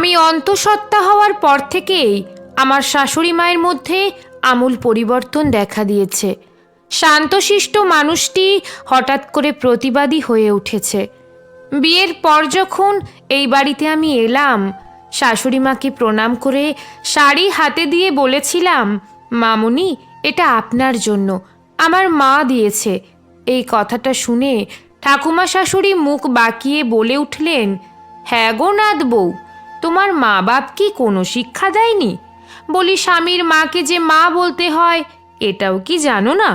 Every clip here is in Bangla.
আমি অন্তঃসত্ত্বা হওয়ার পর থেকেই আমার শাশুড়ি মায়ের মধ্যে আমূল পরিবর্তন দেখা দিয়েছে। শান্তশিষ্ট মানুষটি হঠাৎ করে প্রতিবাদী হয়ে উঠেছে। বিয়ের পর যখন এই বাড়িতে আমি এলাম, শাশুড়ি মাকে প্রণাম করে শাড়ি হাতে দিয়ে বলেছিলাম, মামুনি, এটা আপনার জন্য। আমার মা দিয়েছে। এই কথাটা শুনে ঠাকুমা শাশুড়ি মুখ বাঁকিয়ে বলে উঠলেন হ্যাঁ গো নাথ বউ তোমার মা বাপ কি কোনো শিক্ষা দেয়নি? বলি, স্বামীর মাকে যে মা বলতে হয়, এটাও কি জানো না?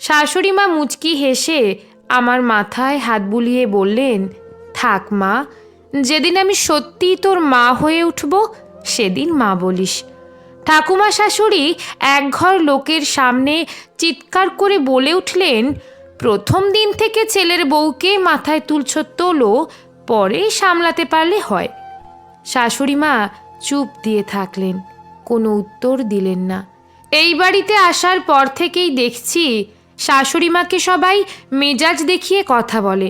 শাশুড়ি মা মুচকি হেসে আমার মাথায় হাত বুলিয়ে বললেন, থাক মা, যেদিন আমি সত্যিই তোর মা হয়ে উঠব, সেদিন মা বলিস। ঠাকুমা শাশুড়ি একঘর লোকের সামনে চিৎকার করে বলে উঠলেন, প্রথম দিন থেকে ছেলের বউকে মাথায় তুলছ তোলো পরে সামলাতে পারলে হয়। শাশুড়ি মা চুপ দিয়ে থাকলেন, কোনো উত্তর দিলেন না। এই বাড়িতে আসার পর থেকেই দেখছি শাশুড়ি মাকে সবাই মেজাজ দেখিয়ে কথা বলে।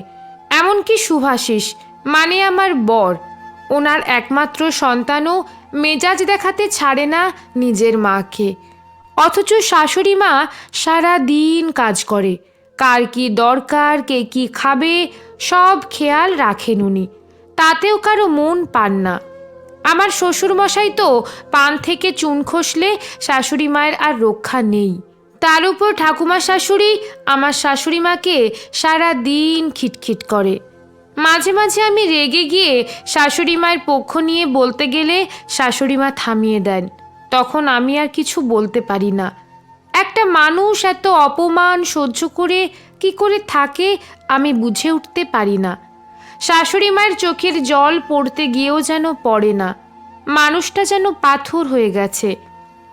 এমনকি সুভাষিস মানে আমার বর, ওনার একমাত্র সন্তানও মেজাজ দেখাতে ছাড়ে না নিজের মাকে। অথচ শাশুড়ি মা সারা দিন কাজ করে, কার কি দরকার, কে কি খাবে, সব খেয়াল রাখেন উনি। তাতেও কারও মন পান না। আমার শ্বশুরমশাই তো পান থেকে চুন খসলে শাশুড়ি মায়ের আর রক্ষা নেই। তার উপর ঠাকুমা শাশুড়ি আমার শাশুড়ি মাকে সারা দিন খিটখিট করে। মাঝে মাঝে আমি রেগে গিয়ে শাশুড়ি মায়ের পক্ষ নিয়ে বলতে গেলে শাশুড়ি মা থামিয়ে দেন। তখন আমি আর কিছু বলতে পারি না। একটা মানুষ এত অপমান সহ্য করে কি করে থাকে আমি বুঝে উঠতে পারি না। শাশুড়ি মায়ের চোখের জল পড়তে গিয়েও যেন পড়ে না। মানুষটা যেন পাথর হয়ে গেছে।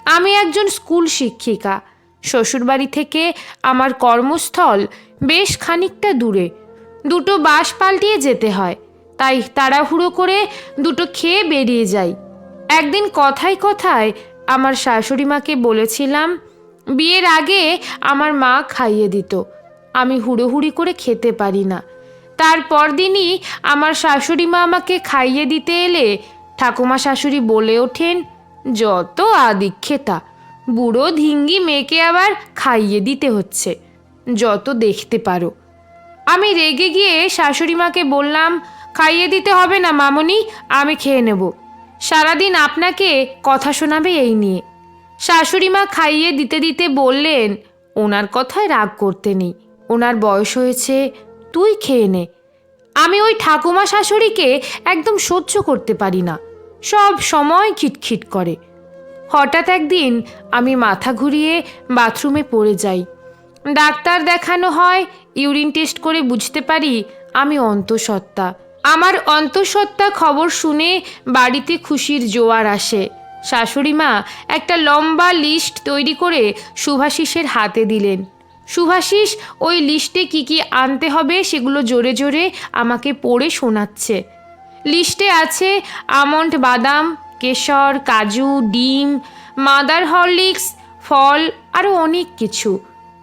আমি একজন স্কুল শিক্ষিকা। শ্বশুরবাড়ি থেকে আমার কর্মস্থল বেশ খানিকটা দূরে। দুটো বাস পাল্টিয়ে যেতে হয়। তাই তাড়াহুড়ো করে দুটো খেয়ে বেরিয়ে যাই। একদিন কথায় কথায় আমার শাশুড়ি মাকে বলেছিলাম, বিয়ের আগে আমার মা খাইয়ে দিত। আমি হুড়োহুড়ি করে খেতে পারি না। তারপর দিনই আমার শাশুড়ি মা আমাকে খাইয়ে দিতে এলে ঠাকুমা শাশুড়ি বলে ওঠেন, যত আদিক্ষেতা, বুড়ো ধিঙ্গি মেয়েকে আবার খাইয়ে দিতে হচ্ছে, যত দেখতে পারো। আমি রেগে গিয়ে শাশুড়ি মাকে বললাম, খাইয়ে দিতে হবে না মামনি, আমি খেয়ে নেব। সারাদিন আপনাকে কথা শোনাবে এই নিয়ে। শাশুড়ি মা খাইয়ে দিতে দিতে বললেন, ওনার কথায় রাগ করতে নেই, ওনার বয়স হয়েছে তুই খেয়ে নে। আমি ওই ঠাকুমা শাশুড়িকে একদম সহ্য করতে পারি না। সব সময় খিটখিট করে। হঠাৎ একদিন আমি মাথা ঘুরিয়ে বাথরুমে পড়ে যাই। ডাক্তার দেখানো হয়, ইউরিন টেস্ট করে বুঝতে পারি আমি অন্তঃসত্ত্বা। আমার অন্তঃসত্ত্বা খবর শুনে বাড়িতে খুশির জোয়ার আসে। শাশুড়ি মা একটা লম্বা লিস্ট তৈরি করে সুভাষিসের হাতে দিলেন। সুভাষিস, ওই লিস্টে কি কি আনতে হবে সেগুলো জোরে জোরে আমাকে পড়ে শোনাচ্ছে। লিস্টে আছে আমন্ড বাদাম, কেশর, কাজু, ডিম, মাদার হরলিক্স, ফল আরও অনেক কিছু।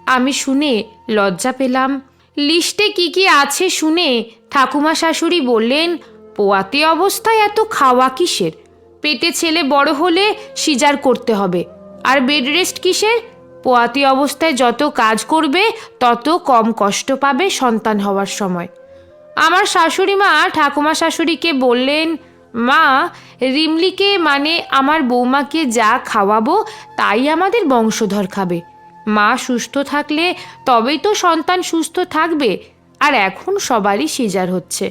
আমি শুনে লজ্জা পেলাম। লিস্টে কি কি আছে শুনে ঠাকুমা শাশুড়ি বললেন, পোয়াতে অবস্থায় এত খাওয়া কিসের? পেটে ছেলে বড় হলে সিজার করতে হবে। আর বেড রেস্ট কিসের? পোয়াতি অবস্থায় যত কাজ করবে, তত কম কষ্ট পাবে সন্তান হওয়ার সময়। আমার শাশুড়ি মা, ঠাকুমা শাশুড়িকে বললেন, মা, রিমলিকে মানে আমার বৌমাকে যা খাওয়াবো, তাই আমাদের বংশধর খাবে। মা সুস্থ থাকলে তবেই তো সন্তান সুস্থ থাকবে, আর এখন সবারই সিজার হচ্ছে।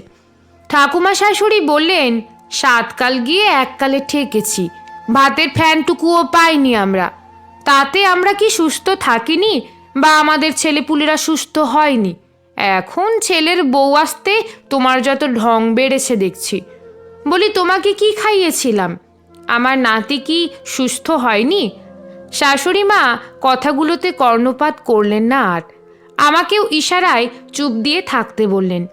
ঠাকুমা শাশুড়ি বললেন, সাতকাল গিয়ে এককালে ঠেকেছি। ভাতের ফ্যানটুকুও পাইনি আমরা। তাতে আমরা কি সুস্থ থাকিনি বা আমাদের ছেলেপুলেরা সুস্থ হয়নি? এখন ছেলের বউ আসতে তোমার যত ঢং বেড়েছে দেখছি। বলি, তোমাকে কি খাইয়েছিলাম? আমার নাতি কি সুস্থ হয়নি? শাশুড়ি মা কথাগুলোতে কর্ণপাত করলেন না আর। আমাকেও ইশারায় চুপ দিয়ে থাকতে বললেন।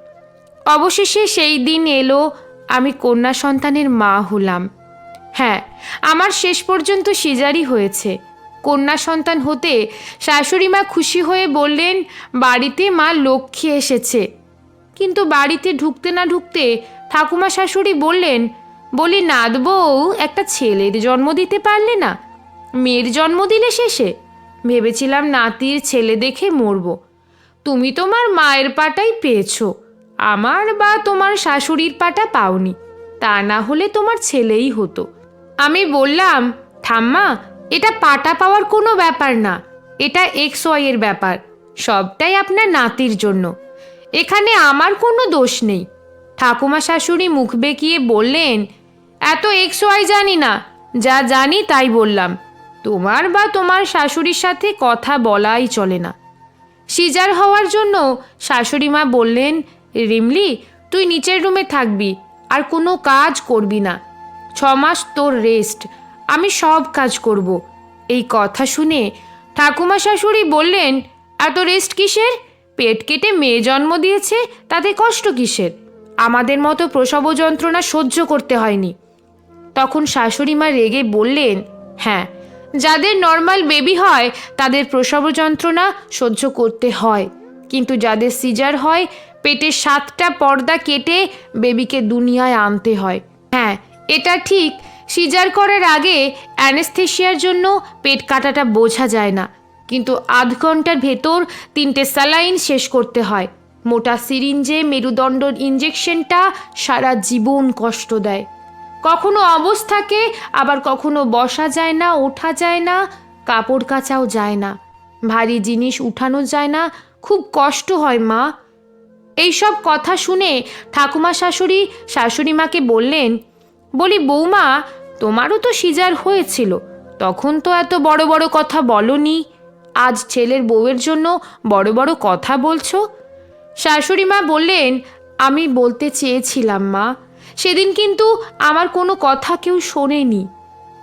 অবশেষে সেই দিন এলো, আমি কন্যা সন্তানের মা হলাম। হ্যাঁ আমার শেষ পর্যন্ত সিজারি হয়েছে। কন্যা সন্তান হতে শাশুড়ি মা খুশি হয়ে বললেন, বাড়িতে মা লক্ষ্মী এসেছে। কিন্তু বাড়িতে ঢুকতে না ঢুকতে ঠাকুমা শাশুড়ি বললেন, বলি নাত বউ, একটা ছেলের জন্ম দিতে পারলে না? মেয়ের জন্ম দিলে শেষে? ভেবেছিলাম নাতির ছেলে দেখে মরব। তুমি তোমার মায়ের পাটাই পেয়েছ। আমার বা তোমার শাশুড়ির পাটা পাওনি। তা না হলে তোমার ছেলেই হতো। আমি বললাম, ঠাম্মা এটা পাটা পাওয়ার কোনো ব্যাপার না। এটা এক্স ওয়াইয়ের ব্যাপার। সবটাই আপনার নাতির জন্য। এখানে আমার কোনো দোষ নেই। ঠাকুমা শাশুড়ি মুখ বেঁকিয়ে বললেন, এত এক্স ওয়াই জানি না। যা জানি তাই বললাম। তোমার বা তোমার শাশুড়ির সাথে কথা বলাই চলে না। সিজার হওয়ার জন্য শাশুড়ি মা বললেন, রিমলি, তুই নিচের রুমে থাকবি। আর কোনো কাজ করবি না। ছ মাস তোর রেস্ট আমি সব কাজ করব। এই কথা শুনে ঠাকুমা শাশুড়ি বললেন, এত রেস্ট কিসের? পেট কেটে মেয়ে জন্ম দিয়েছে, তাতে কষ্ট কিসের? আমাদের মতো প্রসব যন্ত্রণা সহ্য করতে হয়নি। তখন শাশুড়ি মা রেগে বললেন হ্যাঁ যাদের নর্মাল বেবি হয়, তাদের প্রসব যন্ত্রণা সহ্য করতে হয়। কিন্তু যাদের সিজার হয় পেটের সাতটা পর্দা কেটে বেবিকে দুনিয়ায় আনতে হয়। হ্যাঁ এটা ঠিক সিজার করার আগে অ্যানেস্থেশিয়ার জন্য পেট কাটাটা বোঝা যায় না। কিন্তু আধ ঘণ্টার ভেতর তিনটে স্যালাইন শেষ করতে হয়। মোটা সিরিঞ্জে মেরুদণ্ড ইঞ্জেকশনটা সারা জীবন কষ্ট দেয়। কখনো অবস্থাকে আবার কখনো বসা যায় না, ওঠা যায় না, কাপড় কাচাও যায় না। ভারী জিনিস উঠানো যায় না। খুব কষ্ট হয়, মা। এইসব কথা শুনে ঠাকুমা শাশুড়ি শাশুড়ি মাকে বললেন, বলি বৌমা তোমারও তো সিজার হয়েছিল। তখন তো এত বড় বড় কথা বলনি। আজ ছেলের বউয়ের জন্য বড় বড় কথা বলছো? শাশুড়ি মা বললেন, আমি বলতে চেয়েছিলাম মা। সেদিন কিন্তু আমার কোনো কথা কেউ শোনেনি।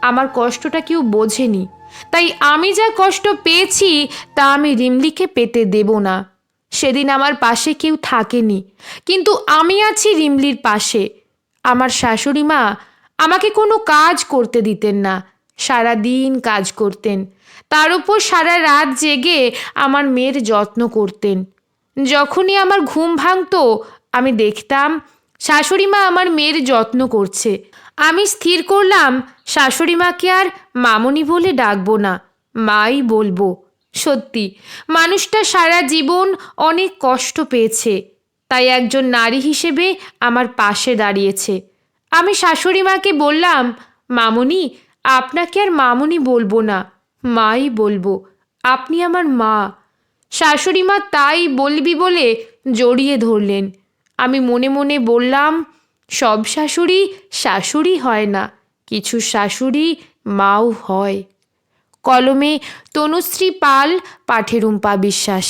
আমার কষ্টটা কেউ বোঝেনি। তাই আমি যা কষ্ট পেয়েছি, তা আমি রিমলিকে পেতে দেব না। সেদিন আমার পাশে কেউ থাকেনি। কিন্তু আমি আছি রিমলির পাশে। আমার শাশুড়ি মা আমাকে কোনো কাজ করতে দিতেন না। সারা দিন কাজ করতেন। তার উপর সারা রাত জেগে আমার মেয়ের যত্ন করতেন। যখনই আমার ঘুম ভাঙতো, আমি দেখতাম, শাশুড়ি মা আমার মেয়ের যত্ন করছে। আমি স্থির করলাম, শাশুড়ি মাকে আর মামনি বলে ডাকবো না, মাই বলব, সত্যি। মানুষটা সারা জীবন অনেক কষ্ট পেয়েছে, তাই একজন নারী হিসেবে আমার পাশে দাঁড়িয়েছে। আমি শাশুড়ি মাকে বললাম, মামনি, আপনাকে আর মামনি বলব না, মাই বলব, আপনি আমার মা। শাশুড়ি মা তাই বলবি বলে জড়িয়ে ধরলেন। আমি মনে মনে বললাম, সব শাশুড়ি শাশুড়ি হয় না, কিছু শাশুড়ি মাও হয়। কলমে তনুশ্রী পাল, পাঠেরুম্পা বিশ্বাস।